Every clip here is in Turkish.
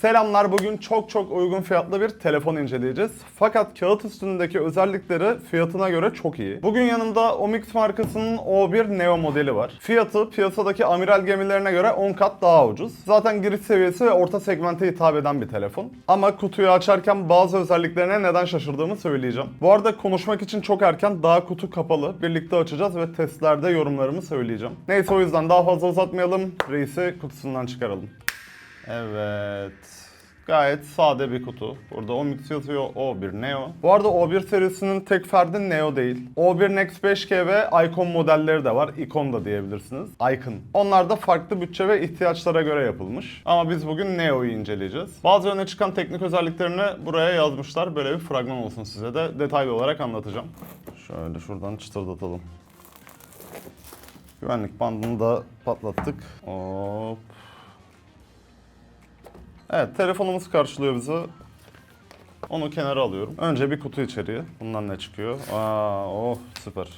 Selamlar bugün çok çok uygun fiyatlı bir telefon inceleyeceğiz. Fakat kağıt üstündeki özellikleri fiyatına göre çok iyi. Bugün yanımda Omix markasının O1 Neo modeli var. Fiyatı piyasadaki amiral gemilerine göre 10 kat daha ucuz. Zaten giriş seviyesi ve orta segmente hitap eden bir telefon. Ama kutuyu açarken bazı özelliklerine neden şaşırdığımı söyleyeceğim. Bu arada konuşmak için çok erken daha kutu kapalı. Birlikte açacağız ve testlerde yorumlarımı söyleyeceğim. Neyse o yüzden daha fazla uzatmayalım. Reisi kutusundan çıkaralım. Evet. Gayet sade bir kutu. Burada Omix yazıyor O1 Neo. Bu arada O1 serisinin tek ferdi Neo değil. O1 Next 5G ve Icon modelleri de var. Icon da diyebilirsiniz. Icon. Onlar da farklı bütçe ve ihtiyaçlara göre yapılmış. Ama biz bugün Neo'yu inceleyeceğiz. Bazı öne çıkan teknik özelliklerini buraya yazmışlar. Böyle bir fragman olsun size de detaylı olarak anlatacağım. Şöyle şuradan çıtırdatalım. Güvenlik bandını da patlattık. Hop. Evet telefonumuz karşılıyor bizi. Onu kenara alıyorum. Önce bir kutu içeriği. Bundan ne çıkıyor? Aa, oh süper.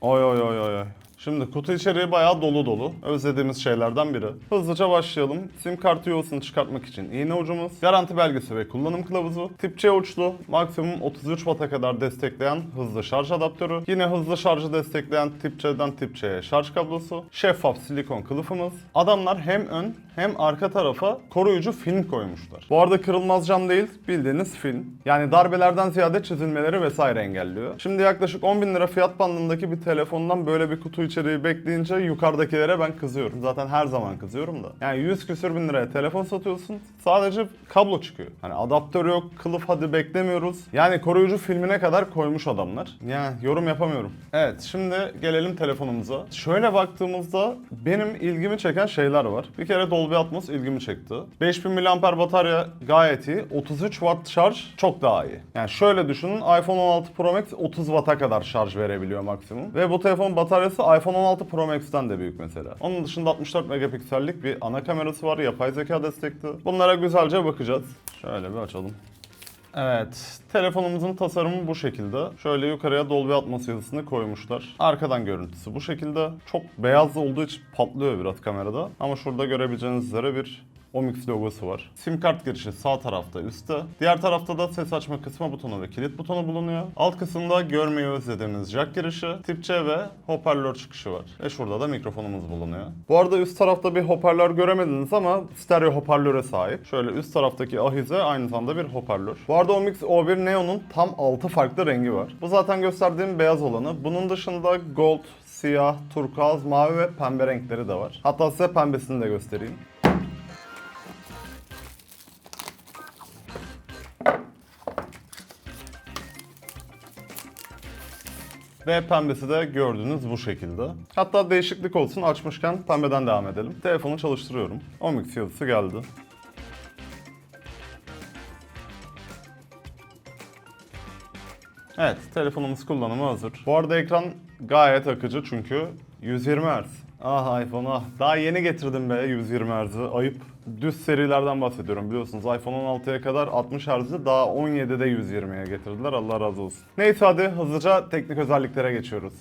Oy oy oy oy. Şimdi kutu içeriği bayağı dolu dolu. Özlediğimiz şeylerden biri. Hızlıca başlayalım. Sim kartı yuvasını çıkartmak için iğne ucumuz, garanti belgesi ve kullanım kılavuzu, tip C uçlu, maksimum 33 Watt'a kadar destekleyen hızlı şarj adaptörü, yine hızlı şarjı destekleyen tip C'den tip C'ye şarj kablosu, şeffaf silikon kılıfımız. Adamlar hem ön hem arka tarafa koruyucu film koymuşlar. Bu arada kırılmaz cam değil, bildiğiniz film. Yani darbelerden ziyade çizilmeleri vesaire engelliyor. Şimdi yaklaşık 10 bin lira fiyat bandındaki bir telefondan böyle bir kutu içeriği bekleyince yukarıdakilere ben kızıyorum. Zaten her zaman kızıyorum da. Yani 100 küsür bin liraya telefon satıyorsun, sadece kablo çıkıyor. Hani adaptör yok, kılıf hadi beklemiyoruz. Yani koruyucu filmine kadar koymuş adamlar. Yani yorum yapamıyorum. Evet, şimdi gelelim telefonumuza. Şöyle baktığımızda benim ilgimi çeken şeyler var. Bir kere Dolby Atmos ilgimi çekti. 5000 mAh batarya gayet iyi. 33 Watt şarj çok daha iyi. Yani şöyle düşünün iPhone 16 Pro Max 30 Watt'a kadar şarj verebiliyor maksimum. Ve bu telefon bataryası iPhone 16 Pro Max'ten de büyük mesela. Onun dışında 64 megapiksellik bir ana kamerası var. Yapay zeka destekli. Bunlara güzelce bakacağız. Şöyle bir açalım. Evet, telefonumuzun tasarımı bu şekilde. Şöyle yukarıya Dolby Atmos yazısını koymuşlar. Arkadan görüntüsü bu şekilde. Çok beyaz olduğu için patlıyor biraz kamerada. Ama şurada görebileceğiniz üzere bir Omix logosu var. Sim kart girişi sağ tarafta üstte. Diğer tarafta da ses açma kısma butonu ve kilit butonu bulunuyor. Alt kısımda görmeyi özlediğimiz jack girişi, tip C ve hoparlör çıkışı var. Ve şurada da mikrofonumuz bulunuyor. Bu arada üst tarafta bir hoparlör göremediniz ama stereo hoparlöre sahip. Şöyle üst taraftaki ahize aynı zamanda bir hoparlör. Bu arada Omix O1 Neo'nun tam 6 farklı rengi var. Bu zaten gösterdiğim beyaz olanı. Bunun dışında gold, siyah, turkuaz, mavi ve pembe renkleri de var. Hatta size pembesini de göstereyim. Ve pembesi de gördüğünüz bu şekilde. Hatta değişiklik olsun açmışken pembeden devam edelim. Telefonu çalıştırıyorum. Omix yazısı geldi. Evet, telefonumuz kullanıma hazır. Bu arada ekran gayet akıcı çünkü 120 Hz. Ah iPhone ah. Daha yeni getirdim be 120 Hz'i. Ayıp. Düz serilerden bahsediyorum biliyorsunuz. iPhone 16'ya kadar 60 Hz'i daha 17'de 120'ye getirdiler. Allah razı olsun. Neyse hadi hızlıca teknik özelliklere geçiyoruz.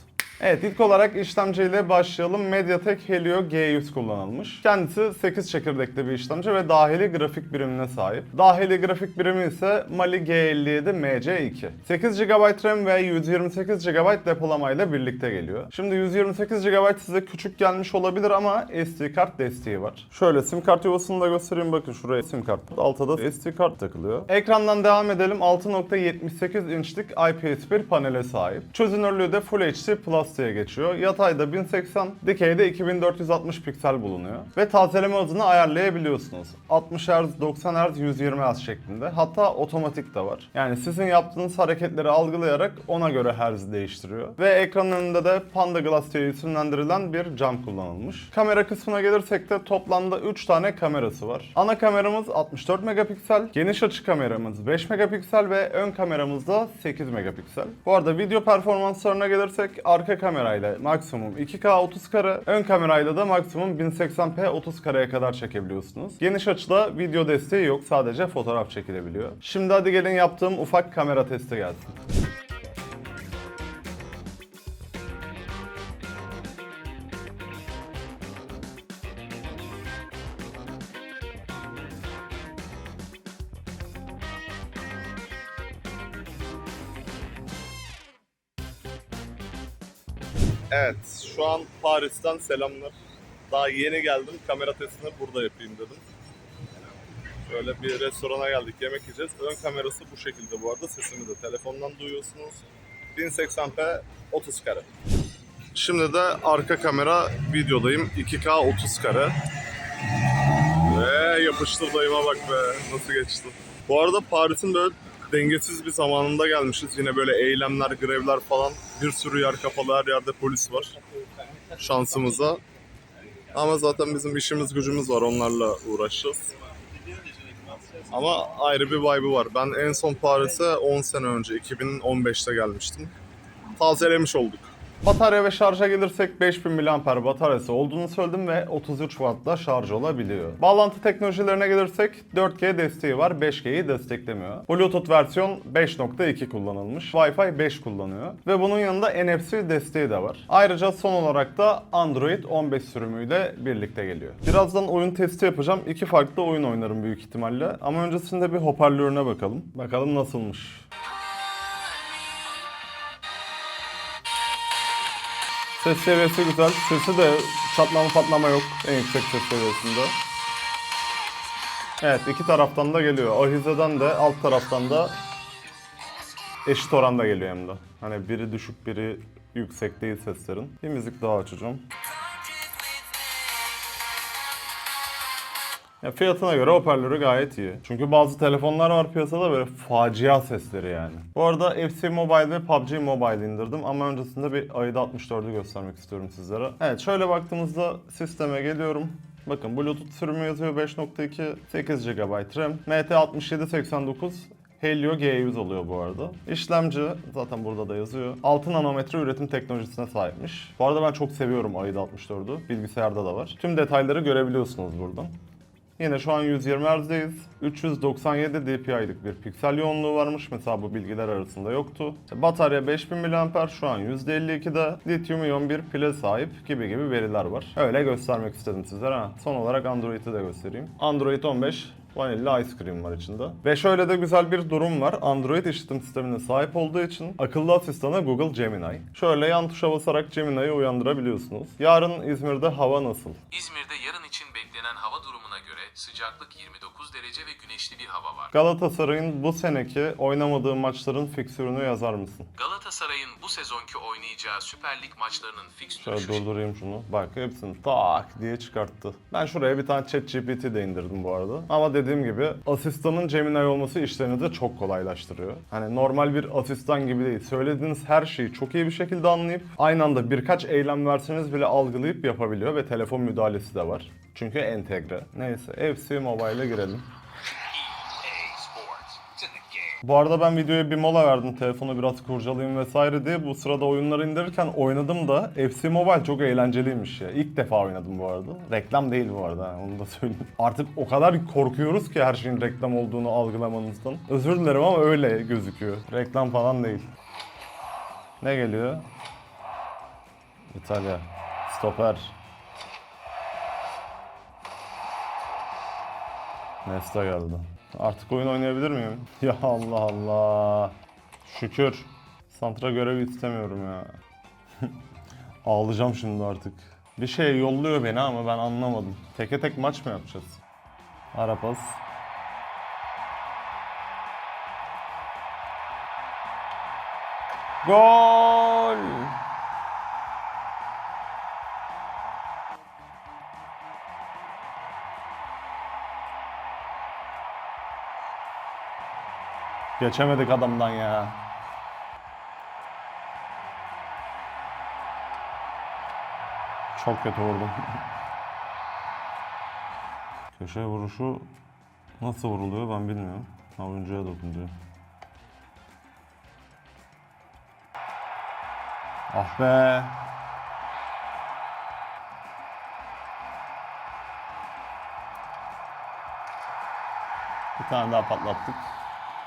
Evet ilk olarak işlemciyle başlayalım. MediaTek Helio G100 kullanılmış. Kendisi 8 çekirdekli bir işlemci ve dahili grafik birimine sahip. Dahili grafik birimi ise Mali G57 MC2. 8 GB RAM ve 128 GB depolamayla birlikte geliyor. Şimdi 128 GB size küçük gelmiş olabilir ama SD kart desteği var. Şöyle sim kart yuvasını da göstereyim bakın şuraya sim kart. Altta da SD kart takılıyor. Ekrandan devam edelim. 6.78 inçlik IPS bir panele sahip. Çözünürlüğü de Full HD Plus diye geçiyor. Yatayda 1080, dikeyde 2460 piksel bulunuyor. Ve tazeleme hızını ayarlayabiliyorsunuz. 60 Hz, 90 Hz, 120 Hz şeklinde. Hatta otomatik de var. Yani sizin yaptığınız hareketleri algılayarak ona göre Hz değiştiriyor. Ve ekranın önünde de Panda Glass diye isimlendirilen bir cam kullanılmış. Kamera kısmına gelirsek de toplamda 3 tane kamerası var. Ana kameramız 64 megapiksel, geniş açı kameramız 5 megapiksel ve ön kameramız da 8 megapiksel. Bu arada video performanslarına gelirsek arka kamerayla maksimum 2K 30 kare, ön kamerayla da maksimum 1080p 30 kareye kadar çekebiliyorsunuz. Geniş açıda video desteği yok, sadece fotoğraf çekilebiliyor. Şimdi hadi gelin yaptığım ufak kamera testi gelsin. Evet, şu an Paris'ten selamlar. Daha yeni geldim, kamera testini burada yapayım dedim. Şöyle bir restorana geldik, yemek yiyeceğiz. Ön kamerası bu şekilde bu arada, sesimi de telefondan duyuyorsunuz. 1080p 30 kare. Şimdi de arka kamera videodayım, 2K 30 kare. Ve yapıştır dayıma bak be, nasıl geçti. Bu arada Paris'in böyle dengesiz bir zamanında gelmişiz. Yine böyle eylemler, grevler falan. Bir sürü yer kapalı, her yerde polis var. Şansımıza. Ama zaten bizim işimiz gücümüz var, onlarla uğraşacağız. Ama ayrı bir vibe'ı var. Ben en son Paris'e 10 sene önce, 2015'te gelmiştim. Tazelemiş olduk. Batarya ve şarja gelirsek 5000 mAh bataryası olduğunu söyledim ve 33 Watt'la şarj olabiliyor. Bağlantı teknolojilerine gelirsek 4G desteği var, 5G'yi desteklemiyor. Bluetooth versiyon 5.2 kullanılmış, Wi-Fi 5 kullanıyor ve bunun yanında NFC desteği de var. Ayrıca son olarak da Android 15 sürümüyle birlikte geliyor. Birazdan oyun testi yapacağım. İki farklı oyun oynarım büyük ihtimalle ama öncesinde bir hoparlörüne bakalım. Bakalım nasılmış. Ses seviyesi güzel. Sesi de çatlama patlama yok en yüksek ses seviyesinde. Evet iki taraftan da geliyor. Ahizeden de alt taraftan da eşit oranda geliyor hem de. Hani biri düşük biri yüksek değil seslerin. Bir müzik daha açacağım. Ya fiyatına göre hoparlörü gayet iyi. Çünkü bazı telefonlar var piyasada böyle facia sesleri yani. Bu arada FC Mobile ve PUBG Mobile indirdim ama öncesinde bir AIDA 64'ü göstermek istiyorum sizlere. Evet şöyle baktığımızda sisteme geliyorum. Bakın Bluetooth sürümü yazıyor 5.2, 8 GB RAM, MT6789 Helio G100 oluyor bu arada. İşlemci zaten burada da yazıyor. 6 nanometre üretim teknolojisine sahipmiş. Bu arada ben çok seviyorum AIDA 64'ü. Bilgisayarda da var. Tüm detayları görebiliyorsunuz buradan. Yine şu an 120 Hz'deyiz. 397 dpi'lik bir piksel yoğunluğu varmış. Mesela bu bilgiler arasında yoktu. Batarya 5000 mAh şu an %52'de. Lityum iyon bir pile sahip gibi gibi veriler var. Öyle göstermek istedim sizlere. Ha, son olarak Android'i de göstereyim. Android 15 Vanilla Ice Cream var içinde. Ve şöyle de güzel bir durum var. Android işletim sistemine sahip olduğu için akıllı asistana Google Gemini. Şöyle yan tuşa basarak Gemini'yi uyandırabiliyorsunuz. Yarın İzmir'de hava nasıl? İzmir'de yarın için beklenen hava durumuna göre sıcaklık 29 derece ve güneşli bir hava var. Galatasaray'ın bu seneki oynamadığı maçların fiksürünü yazar mısın? Galatasaray'ın bu sezonki oynayacağı Süper Lig maçlarının fikstürü Şöyle durdurayım şunu. Bak hepsini tak diye çıkarttı. Ben şuraya bir tane ChatGPT de indirdim bu arada. Ama dediğim gibi asistanın Gemini olması işlerini de çok kolaylaştırıyor. Hani normal bir asistan gibi değil. Söylediğiniz her şeyi çok iyi bir şekilde anlayıp aynı anda birkaç eylem verseniz bile algılayıp yapabiliyor ve telefon müdahalesi de var. Çünkü entegre. Neyse FC Mobile'e girelim. Bu arada ben videoya bir mola verdim telefonu biraz kurcalayayım vesaire diye. Bu sırada oyunları indirirken oynadım da FC Mobile çok eğlenceliymiş ya. İlk defa oynadım bu arada. Reklam değil bu arada onu da söyleyeyim. Artık o kadar korkuyoruz ki her şeyin reklam olduğunu algılamanızdan. Özür dilerim ama öyle gözüküyor. Reklam falan değil. Ne geliyor? İtalya. Stoper. Nesta geldi. Artık oyun oynayabilir miyim? Ya Allah Allah. Şükür. Santra görevi istemiyorum ya. Ağlayacağım şimdi artık. Bir şey yolluyor beni ama ben anlamadım. Teke tek maç mı yapacağız? Ara pas. Gol! Geçemedik adamdan ya. Çok kötü vurdum. Köşe vuruşu nasıl vuruluyor ben bilmiyorum. Ha, Oyuncuya dokunuyor. Ah be. Bir tane daha patlattık.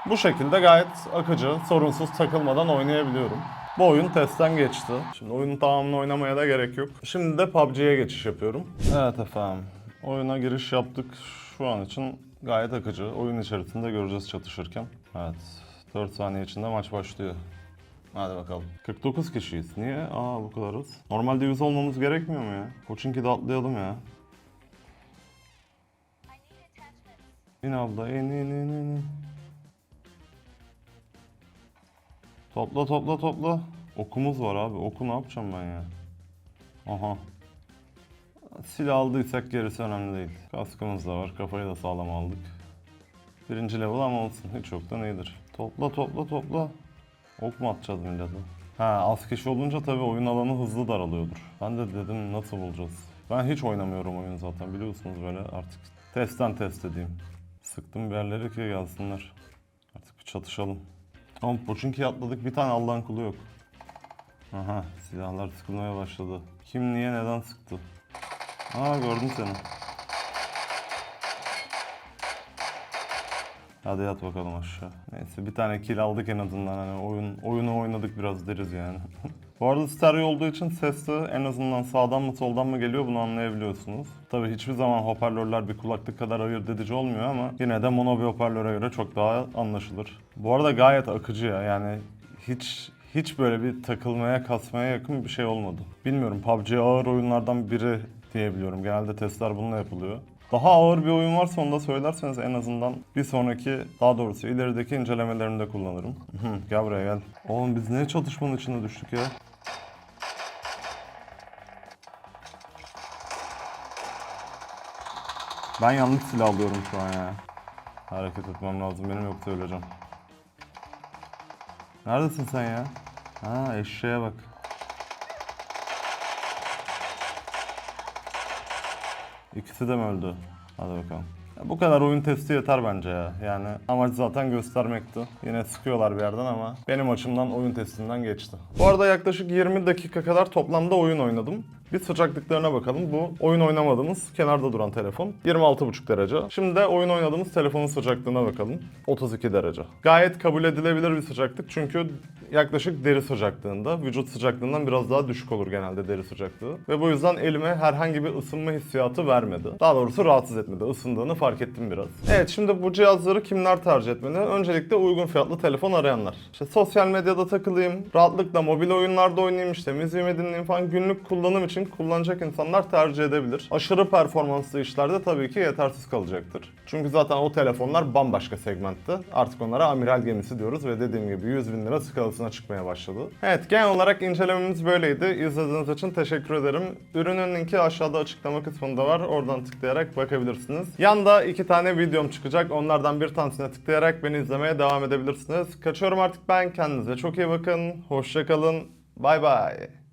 Bu şekilde gayet akıcı, sorunsuz takılmadan oynayabiliyorum. Bu oyun testten geçti. Şimdi oyunun tamamını oynamaya da gerek yok. Şimdi de PUBG'ye geçiş yapıyorum. Evet efendim. Oyuna giriş yaptık. Şu an için gayet akıcı. Oyun içerisinde göreceğiz çatışırken. Evet. 4 saniye içinde maç başlıyor. Hadi bakalım. 49 kişiyiz. Niye? Aa bu kadarız. Normalde 100 olmamız gerekmiyor mu ya? Koçinki de atlayalım ya. İn abla in in in in. Topla topla topla. Okumuz var abi. Oku ne yapacağım ben ya? Aha. Silah aldıysak gerisi önemli değil. Kaskımız da var. Kafayı da sağlam aldık. Birinci level ama olsun. Hiç yoktan iyidir. Topla topla topla. Ok mu atacağız millete? Ha az kişi olunca tabii oyun alanı hızlı daralıyordur. Ben de dedim nasıl bulacağız? Ben hiç oynamıyorum oyun zaten biliyorsunuz böyle artık testten test edeyim. Sıktım bir yerlere ki gelsinler. Artık bir çatışalım. Tamam Poçinki'ye atladık bir tane Allah'ın kulu yok. Aha silahlar sıkılmaya başladı. Kim niye neden sıktı? Aa gördüm seni. Hadi yat bakalım aşağı. Neyse bir tane kill aldık en azından hani oyun oyunu oynadık biraz deriz yani. Bu arada stereo olduğu için ses de en azından sağdan mı soldan mı geliyor bunu anlayabiliyorsunuz. Tabii hiçbir zaman hoparlörler bir kulaklık kadar ayırt edici olmuyor ama yine de mono bir hoparlöre göre çok daha anlaşılır. Bu arada gayet akıcı ya yani hiç hiç böyle bir takılmaya kasmaya yakın bir şey olmadı. Bilmiyorum PUBG ağır oyunlardan biri diyebiliyorum. Genelde testler bununla yapılıyor. Daha ağır bir oyun varsa onu da söylerseniz en azından bir sonraki daha doğrusu ilerideki incelemelerinde kullanırım. Gel buraya gel. Oğlum biz niye çatışmanın içine düştük ya? Ben yanlış silah alıyorum şu an ya. Hareket etmem lazım benim yoksa öleceğim. Neredesin sen ya? Ha eşeğe bak. İkisi de mi öldü? Hadi bakalım. Ya bu kadar oyun testi yeter bence ya. Yani amaç zaten göstermekti. Yine sıkıyorlar bir yerden ama benim açımdan oyun testinden geçti. Bu arada yaklaşık 20 dakika kadar toplamda oyun oynadım. Bir sıcaklıklarına bakalım. Bu oyun oynamadığımız kenarda duran telefon 26,5 derece. Şimdi de oyun oynadığımız telefonun sıcaklığına bakalım. 32 derece. Gayet kabul edilebilir bir sıcaklık çünkü yaklaşık deri sıcaklığında, vücut sıcaklığından biraz daha düşük olur genelde deri sıcaklığı. Ve bu yüzden elime herhangi bir ısınma hissiyatı vermedi. Daha doğrusu rahatsız etmedi. Isındığını fark ettim biraz. Evet şimdi bu cihazları kimler tercih etmeli? Öncelikle uygun fiyatlı telefon arayanlar. İşte sosyal medyada takılayım, rahatlıkla mobil oyunlarda oynayayım, işte müziğimi dinleyeyim falan günlük kullanım için kullanacak insanlar tercih edebilir. Aşırı performanslı işlerde tabii ki yetersiz kalacaktır. Çünkü zaten o telefonlar bambaşka segmentte. Artık onlara amiral gemisi diyoruz ve dediğim gibi 100 bin lira skalasına çıkmaya başladı. Evet genel olarak incelememiz böyleydi. İzlediğiniz için teşekkür ederim. Ürünün linki aşağıda açıklama kısmında var. Oradan tıklayarak bakabilirsiniz. Yanda iki tane videom çıkacak. Onlardan bir tanesine tıklayarak beni izlemeye devam edebilirsiniz. Kaçıyorum artık ben. Kendinize çok iyi bakın. Hoşçakalın. Bay bay.